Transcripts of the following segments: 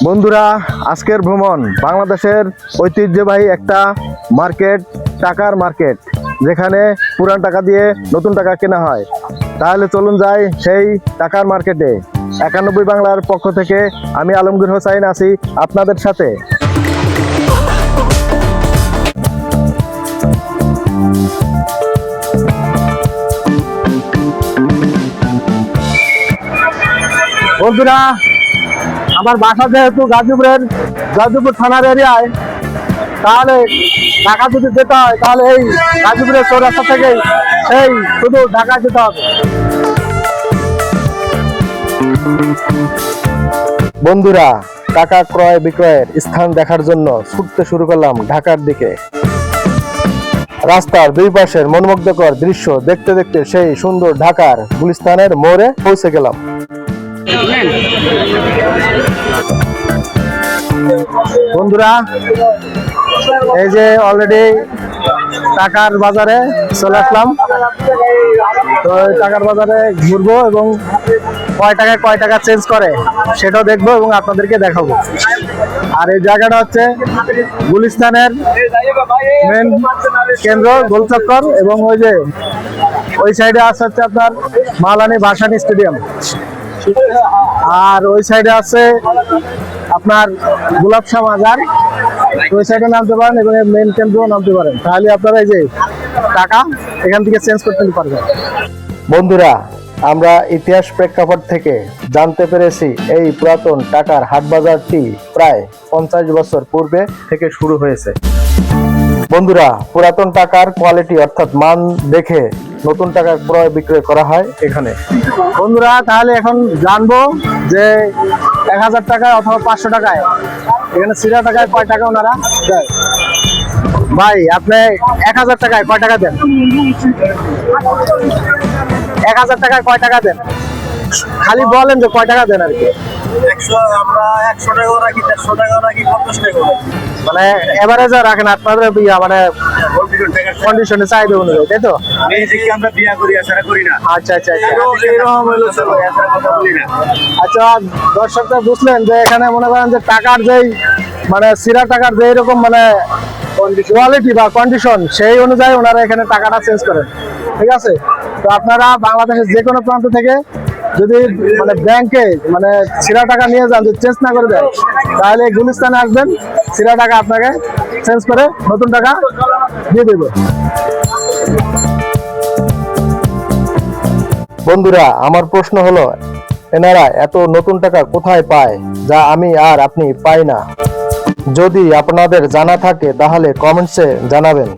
বন্ধুরা, আজকের ভ্রমণ বাংলাদেশের ঐতিহ্যবাহী একটা মার্কেট, টাকার মার্কেট, যেখানে পুরান টাকা দিয়ে নতুন টাকা কেনা হয়। তাহলে চলুন যাই সেই টাকার মার্কেটে। একানব্বই বাংলার পক্ষ থেকে আমি আলমগীর হোসাইন আছি আপনাদের সাথে। বন্ধুরা আমার বাসা যেহেতু গাজীপুরের, গাজীপুর থানার এরিয়ায়, তাহলে ঢাকা যদি যেতে হয়, তাহলে এই গাজীপুরের চৌরাস্তা থেকে সেই শুধু ঢাকা যেতে হবে। বন্ধুরা, টাকা ক্রয় বিক্রয়ের স্থান দেখার জন্য ছুটতে শুরু করলাম ঢাকার দিকে। রাস্তার দুই পাশের মনোমুগ্ধকর দৃশ্য দেখতে দেখতে সেই সুন্দর ঢাকার গুলিস্তানের মোড়ে পৌঁছে গেলাম। বন্ধুরা, এই যে অলরেডি টাকার বাজারে চলে আসলাম। তো টাকার বাজারে ঘুরবো এবং কয় টাকায় কয় টাকা চেঞ্জ করে সেটাও দেখব এবং আপনাদেরকে দেখাবো। আর এই জায়গাটা হচ্ছে গুলিস্তানের মেন কেন্দ্র গোলচক্কর এবং ওই যে ওই সাইডে আছে হচ্ছে আপনার মালানি ভাসানি স্টেডিয়াম আর ওই সাইডে আছে আপনার গোলাপশা মাজার ওই সাইডে নামতে পারেন এবং মেন কেন্দ্রেও নামতে পারেন। তাহলে আপনারা এই যে টাকা এখান থেকে চেঞ্জ করতে পারবেন। বন্ধুরা, আমরা ইতিহাস প্রেক্ষাপট থেকে জানতে পেরেছি এই পুরাতন টাকার হাট বাজারটি প্রায় পঞ্চাশ বছর পূর্বে থেকে শুরু হয়েছে। বন্ধুরা, পুরাতন টাকার কোয়ালিটি অর্থাৎ মান দেখে নতুন টাকা ক্রয় বিক্রয় করা হয় এখানে। বন্ধুরা, তাহলে এখন জানব যে এক হাজার টাকায় অথবা পাঁচশো টাকায়, এখানে সিরা টাকায় কয় টাকা ওনারা দেয়? ভাই, আপনি এক হাজার টাকায় কয় টাকা দেন? এক হাজার টাকায় কয় টাকা দেন? খালি বলেন যে কয় টাকা দেন আর কি? মানে এভারেজে রাখেন আপনাদের ইয়া মানে কন্ডিশনে অনুযায়ী তাই তো? আমরা বিয়া করি এছাড়া করি না। আচ্ছা আচ্ছা আচ্ছা। আচ্ছা দর্শকরা বুঝলেন যে এখানে মনে করেন যে টাকার যেই মানে সিরা টাকার যে এরকম মানে কোয়ালিটি বা কন্ডিশন সেই অনুযায়ী ওনারা এখানে টাকাটা চেঞ্জ করেন। ঠিক আছে? তো আপনারা বাংলাদেশের যে কোনো প্রান্ত থেকে যদি মানে ব্যাংকে মানে সিরা টাকা নিয়ে যান, যদি চেঞ্জ না করে দেন, তাহলে গুলিস্তানে আসবেন, সিরা টাকা আপনাকে চেঞ্জ করে নতুন টাকা দিয়ে দেবে। বন্ধুরা, আমার প্রশ্ন হলো, এনারা এত নতুন টাকা কোথায় পায়, যা আমি আর আপনি পাই না? যদি আপনাদের জানা থাকে, তাহলে কমেন্টসে জানাবেন।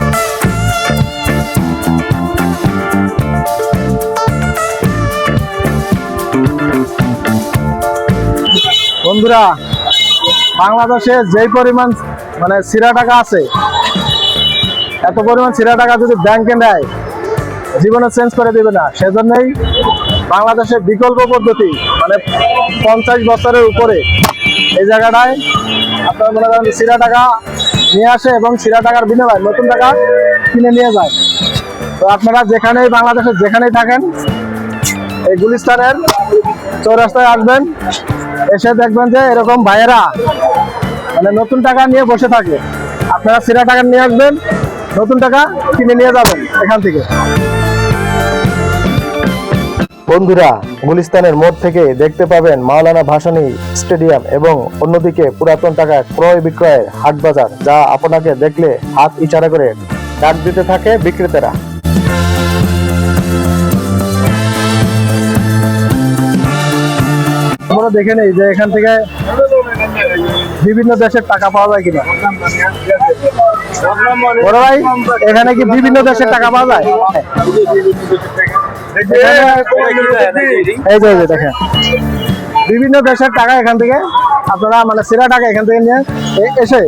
বন্ধুরা, বাংলাদেশে যেই পরিমাণ মানে সিরা টাকা আছে, এত পরিমাণ সিরা টাকা যদি ব্যাংকে নেয়, জীবনে চেঞ্জ করে দেবে না। সেজন্যই বাংলাদেশের বিকল্প পদ্ধতি মানে পঞ্চাশ বছরের উপরে, এই জায়গাটায় আপনার মনে করেন সিরা টাকা নিয়ে আসে এবং সিরা টাকার বিনিময়ে নতুন টাকা কিনে নিয়ে যায়। তো আপনারা যেখানেই বাংলাদেশে যেখানেই থাকেন, এই গুলিস্তানের চৌরাস্তায় আসবেন। এসে দেখবেন যে এরকম ভাইয়েরা মানে নতুন টাকা নিয়ে বসে থাকে। আপনারা সিরা টাকা নিয়ে আসবেন, নতুন টাকা কিনে নিয়ে যাবেন এখান থেকে। বন্ধুরা, গুলিস্তানের মোড় থেকে দেখতে পাবেন মাওলানা ভাসানী স্টেডিয়াম এবং অন্যদিকে পুরাতন টাকা ক্রয় বিক্রয়ের হাট বাজার যা আপনাকে দেখলে হাত ইশারা করে ডাক দিতে থাকে বিক্রেতারা। দেখে নেই যে এখান থেকে বিভিন্ন দেশের টাকা পাওয়া যায় কিনা। বড় ভাই, এখানে কি বিভিন্ন দেশের টাকা পাওয়া যায়? এই যে দেখেন। বিভিন্ন দেশের টাকা এখান থেকে, আপনারা মানে সেরা টাকা এখান থেকে নিয়ে এসে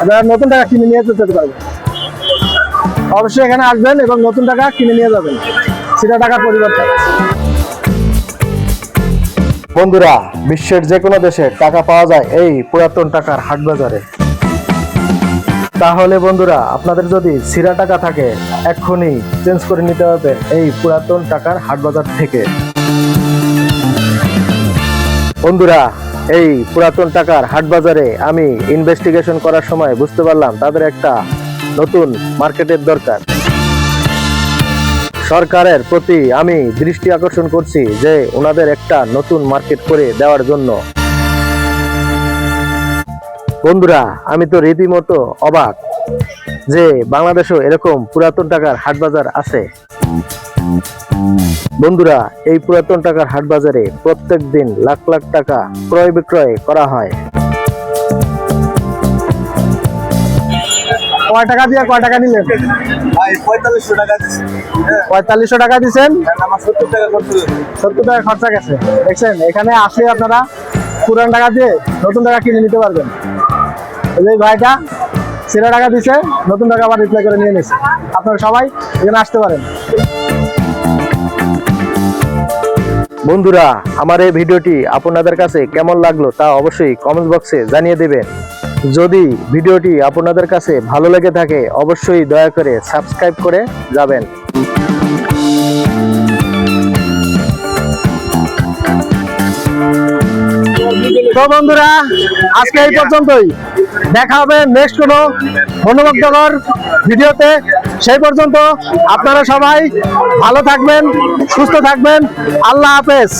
আপনারা নতুন টাকা কিনে নিয়ে যেতে পারবেন। অবশ্যই এখানে আসবেন এবং নতুন টাকা কিনে নিয়ে যাবেন। সেরা টাকার পরিবর্তে। বন্ধুরা, বিশ্বের যে কোনো দেশে টাকা পাওয়া যায় এই পুরাতন টাকার হাট বাজারে তাহলে বন্ধুরা, আপনাদের যদি সিরা টাকা থাকে, এক্ষুনি চেঞ্জ করে নিতে পারবেন এই পুরাতন টাকার হাট বাজার থেকে। বন্ধুরা, এই পুরাতন টাকার হাট বাজারে আমি ইনভেস্টিগেশন করার সময় বুঝতে পারলাম তাদের একটা নতুন মার্কেটের দরকার। সরকারের প্রতি আমি দৃষ্টি আকর্ষণ করছি যে ওনাদের একটা নতুন মার্কেট করে দেওয়ার জন্য। বন্ধুরা, আমি তো রীতিমতো অবাক যে বাংলাদেশেও এরকম পুরাতন টাকার হাট বাজার আছে। বন্ধুরা, এই পুরাতন টাকার হাট বাজারে প্রত্যেক দিন লাখ লাখ টাকা ক্রয় বিক্রয় করা হয়। কয় টাকা দিয়ে কয় টাকা নিলেন? ভাই পঁয়তাল্লিশশো টাকা হ্যাঁ। পঁয়তাল্লিশশো টাকা দিচ্ছেন সত্তর টাকা করতে সত্তর টাকা খরচা গেছে। দেখছেন এখানে আসলে আপনারা পুরান টাকা দিয়ে নতুন টাকা কিনে নিতে পারবেন। এই ভাইটা সেরা টাকা দিছে নতুন টাকা আবার রিপ্লাই করে নিয়ে নিছে। আপনারা সবাই এখানে আসতে পারেন। বন্ধুরা আমার এই ভিডিওটি আপনাদের কাছে কেমন লাগল তা অবশ্যই কমেন্ট বক্সে জানিয়ে দেবেন। যদি ভিডিওটি আপনাদের কাছে ভালো লেগে থাকে, অবশ্যই দয়া করে সাবস্ক্রাইব করে যাবেন। তো বন্ধুরা, আজকে এই পর্যন্তই। দেখা হবে নেক্সট কোনো মনোমুগ্ধকর ভিডিওতে। সেই পর্যন্ত আপনারা সবাই ভালো থাকবেন, সুস্থ থাকবেন। আল্লাহ হাফেজ।